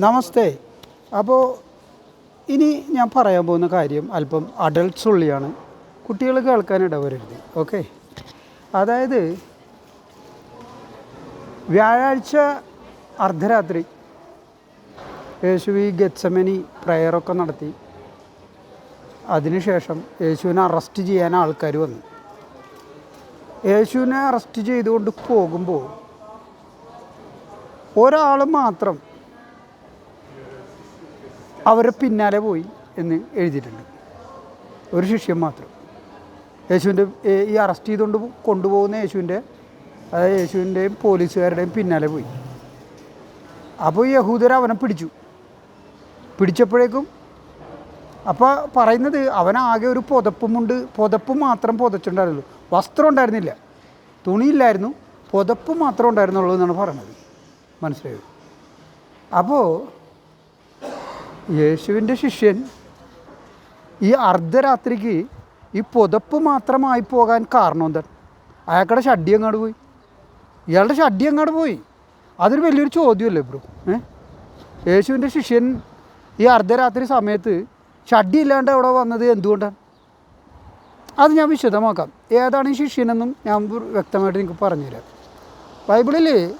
നമസ്തേ. അപ്പോൾ ഇനി ഞാൻ പറയാൻ പോകുന്ന കാര്യം അല്പം അഡൾട്ട്സ് ഉള്ളിയാണ്. കുട്ടികൾ കേൾക്കാൻ ഇടവരരുത്. ഓക്കെ? അതായത് വ്യാഴാഴ്ച അർദ്ധരാത്രി യേശു ഈ ഗെറ്റ്സമനി പ്രയറൊക്കെ നടത്തി. അതിനുശേഷം യേശുവിനെ അറസ്റ്റ് ചെയ്യാൻ ആൾക്കാർ വന്നു. യേശുവിനെ അറസ്റ്റ് ചെയ്തുകൊണ്ട് പോകുമ്പോൾ ഒരാൾ മാത്രം അവരെ പിന്നാലെ പോയി എന്ന് എഴുതിയിട്ടുണ്ട്. ഒരു ശിഷ്യൻ മാത്രം. യേശുവിന്റെ ഈ അറസ്റ്റ് ചെയ്തുകൊണ്ട് കൊണ്ടുപോകുന്ന യേശുവിന്റെ അതായത് യേശുവിന്റെയും പോലീസുകാരുടെയും പിന്നാലെ പോയി. അപ്പോൾ യഹൂദർ അവനെ പിടിച്ചു. പിടിച്ചപ്പോഴേക്കും അപ്പോൾ പറയുന്നത് അവനാകെ ഒരു പുതപ്പുമുണ്ട് പുതപ്പ് മാത്രം പുതച്ചിട്ടുണ്ടായിരുന്നുള്ളൂ. വസ്ത്രം ഉണ്ടായിരുന്നില്ല. തുണിയില്ലായിരുന്നു. പുതപ്പ് മാത്രം ഉണ്ടായിരുന്നുള്ളൂ എന്നാണ് പറയുന്നത്. മനസ്സിലായത് അപ്പോൾ യേശുവിന്റെ ശിഷ്യൻ ഈ അർദ്ധരാത്രിക്ക് ഈ പുതപ്പ് മാത്രമായി പോകാൻ കാരണം എന്താണ് അയാൾക്കടെ ഷഡ്ഡി അങ്ങോട്ട് പോയി? ഇയാളുടെ ഷഡ്ഡി അങ്ങോട്ട് പോയി? അതൊരു വലിയൊരു ചോദ്യമല്ലേ ബ്രോ? ഏ? യേശുവിന്റെ ശിഷ്യൻ ഈ അർദ്ധരാത്രി സമയത്ത് ഷഡ്ഡി ഇല്ലാണ്ട് അവിടെ വന്നത് എന്തുകൊണ്ടാണ്? അത് ഞാൻ വിശദമാക്കാം. ഏതാണ് ഈ ശിഷ്യനെന്നും ഞാൻ വ്യക്തമായിട്ട് നിങ്ങൾക്ക് പറഞ്ഞുതരാം. ബൈബിളിൽ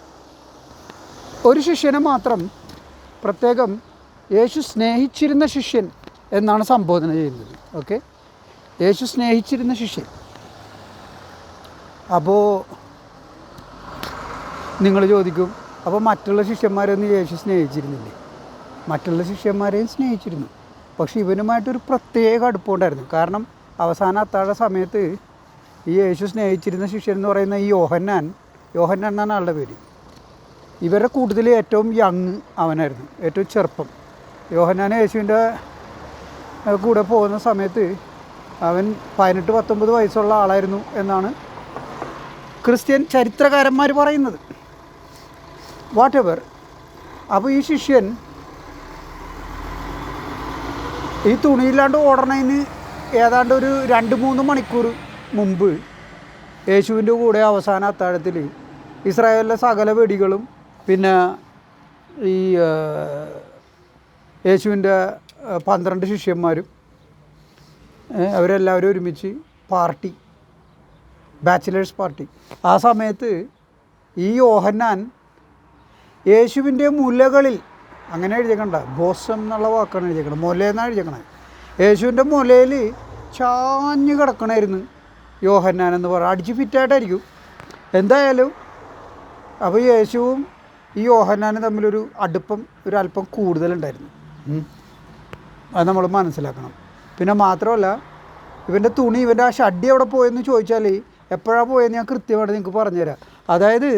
ഒരു ശിഷ്യനെ മാത്രം പ്രത്യേകം യേശു സ്നേഹിച്ചിരുന്ന ശിഷ്യൻ എന്നാണ് സംബോധന ചെയ്യുന്നത്. ഓക്കെ യേശു സ്നേഹിച്ചിരുന്ന ശിഷ്യൻ. അപ്പോൾ നിങ്ങൾ ചോദിക്കും അപ്പോൾ മറ്റുള്ള ശിഷ്യന്മാരൊന്നും യേശു സ്നേഹിച്ചിരുന്നില്ലേ? മറ്റുള്ള ശിഷ്യന്മാരെയും സ്നേഹിച്ചിരുന്നു. പക്ഷേ ഇവനുമായിട്ടൊരു പ്രത്യേക അടുപ്പമുണ്ടായിരുന്നു കാരണം അവസാന അത്താഴ സമയത്ത് ഈ യേശു സ്നേഹിച്ചിരുന്ന ശിഷ്യൻ എന്ന് പറയുന്ന ഈ യോഹന്നാൻ യോഹന്നാൻ എന്നാണ് ആളുടെ പേര്. ഇവരുടെ കൂട്ടത്തിൽ ഏറ്റവും യങ് അവനായിരുന്നു. ഏറ്റവും ചെറുപ്പം. യോഹന്നാൻ യേശുവിന്റെ കൂടെ പോകുന്ന സമയത്ത് അവൻ പതിനെട്ട് പത്തൊമ്പത് വയസ്സുള്ള ആളായിരുന്നു എന്നാണ് ക്രിസ്ത്യൻ ചരിത്രകാരന്മാർ പറയുന്നത്. വാട്ട് എവർ അപ്പോൾ ഈ ശിഷ്യൻ ഈ തുണിയില്ലാണ്ട് ഓടണതിന് ഏതാണ്ട് ഒരു രണ്ട് മൂന്ന് മണിക്കൂർ മുമ്പ് യേശുവിന്റെ കൂടെ അവസാന അത്താഴത്തിൽ ഇസ്രായേലിലെ സകല വെടികളും പിന്നെ ഈ യേശുവിന്റെ പന്ത്രണ്ട് ശിഷ്യന്മാരും അവരെല്ലാവരും ഒരുമിച്ച് പാർട്ടി ബാച്ചിലേഴ്സ് പാർട്ടി. ആ സമയത്ത് ഈ യോഹന്നാൻ യേശുവിന്റെ മുലകളിൽ അങ്ങനെ എഴുതിയേക്കണ്ട ബോസം എന്നുള്ള വാക്കാണ് എഴുതിയേക്കണത് മുലയെന്നാണ് എഴുതിയേക്കണത്. യേശുവിന്റെ മുലയിൽ ചാഞ്ഞ് കിടക്കണമായിരുന്നു യോഹന്നാൻ എന്ന് പറയുക അടിച്ച് ഫിറ്റായിട്ടായിരിക്കും. എന്തായാലും അപ്പോൾ യേശുവും ഈ യോഹന്നാനും തമ്മിലൊരു അടുപ്പം ഒരു അല്പം കൂടുതലുണ്ടായിരുന്നു. അത് നമ്മൾ മനസ്സിലാക്കണം. പിന്നെ മാത്രമല്ല ഇവന്റെ തുണി ഇവന്റെ ആ ഷഡ്ഡി എവിടെ പോയെന്ന് ചോദിച്ചാൽ എപ്പോഴാണ് പോയെന്ന് ഞാൻ കൃത്യമായിട്ട് നിങ്ങൾക്ക് പറഞ്ഞുതരാം. അതായത്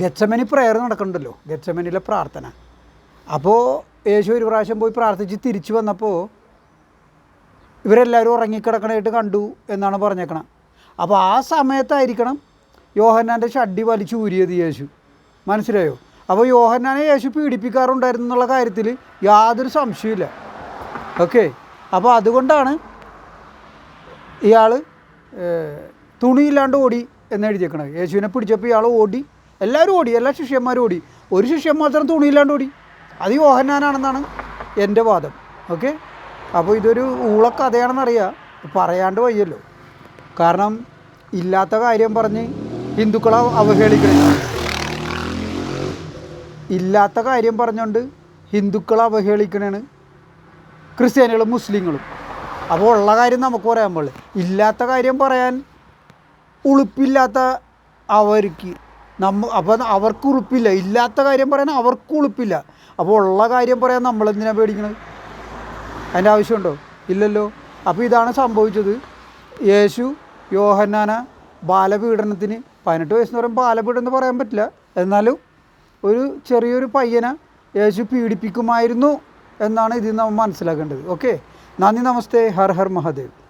ഗച്ചമനി പ്രയർ നടക്കണ്ടല്ലോ ഗച്ചമനിലെ പ്രാർത്ഥന. അപ്പോൾ യേശു ഒരു പ്രാവശ്യം പോയി പ്രാർത്ഥിച്ച് തിരിച്ചു വന്നപ്പോൾ ഇവരെല്ലാവരും ഉറങ്ങിക്കിടക്കണായിട്ട് കണ്ടു എന്നാണ് പറഞ്ഞേക്കണം അപ്പോൾ ആ സമയത്തായിരിക്കണം യോഹന്നാന്റെ ഷഡ്ഡി വലിച്ചു ഊരിയത് യേശു. മനസ്സിലായോ? അപ്പോൾ യോഹന്നാനെ യേശു പീഡിപ്പിക്കാറുണ്ടായിരുന്നു എന്നുള്ള കാര്യത്തിൽ യാതൊരു സംശയമില്ല ഓക്കെ അപ്പോൾ അതുകൊണ്ടാണ് ഇയാൾ തുണിയില്ലാണ്ട് ഓടി എന്ന് എഴുതിയേക്കണത്. യേശുവിനെ പിടിച്ചപ്പോൾ ഇയാൾ ഓടി. എല്ലാവരും ഓടി. എല്ലാ ശിഷ്യന്മാരും ഓടി. ഒരു ശിഷ്യൻ മാത്രം തുണിയില്ലാണ്ട് ഓടി. അത് യോഹന്നാനാണെന്നാണ് എന്റെ വാദം. ഓക്കെ അപ്പോൾ ഇതൊരു ഊളക്കഥയാണെന്നറിയാം. പറയാണ്ട് വയ്യല്ലോ. കാരണം ഇല്ലാത്ത കാര്യം പറഞ്ഞ് ഹിന്ദുക്കളെ അവഹേളിക്കണം. ഇല്ലാത്ത കാര്യം പറഞ്ഞുകൊണ്ട് ഹിന്ദുക്കളെ അവഹേളിക്കണേണ്. ക്രിസ്ത്യാനികളും മുസ്ലിങ്ങളും. അപ്പോൾ ഉള്ള കാര്യം നമുക്ക് പറയാൻ പാടില്ല. ഇല്ലാത്ത കാര്യം പറയാൻ ഉളുപ്പില്ലാത്ത അവർക്ക് നമ്മ അപ്പോൾ അവർക്ക് ഉളുപ്പില്ല. ഇല്ലാത്ത കാര്യം പറയാൻ അവർക്ക് ഉളുപ്പില്ല. അപ്പോൾ ഉള്ള കാര്യം പറയാൻ നമ്മളെന്തിനാണ് പേടിക്കണത് അതിന്റെ ആവശ്യമുണ്ടോ? ഇല്ലല്ലോ. അപ്പോൾ ഇതാണ് സംഭവിച്ചത്. യേശു യോഹന്നാന ബാലപീഡനത്തിന് പതിനെട്ട് വയസ്സെന്ന് പറയുമ്പോൾ ബാലപീഡനം എന്ന് പറയാൻ പറ്റില്ല. എന്നാലും ഒരു ചെറിയൊരു പയ്യനെ യേശു പീഡിപ്പിക്കുമായിരുന്നു എന്നാണ് ഇതിൽ നമ്മൾ മനസ്സിലാക്കേണ്ടത്. ഓക്കെ നന്ദി നമസ്തേ. ഹർ ഹർ മഹാദേവ്.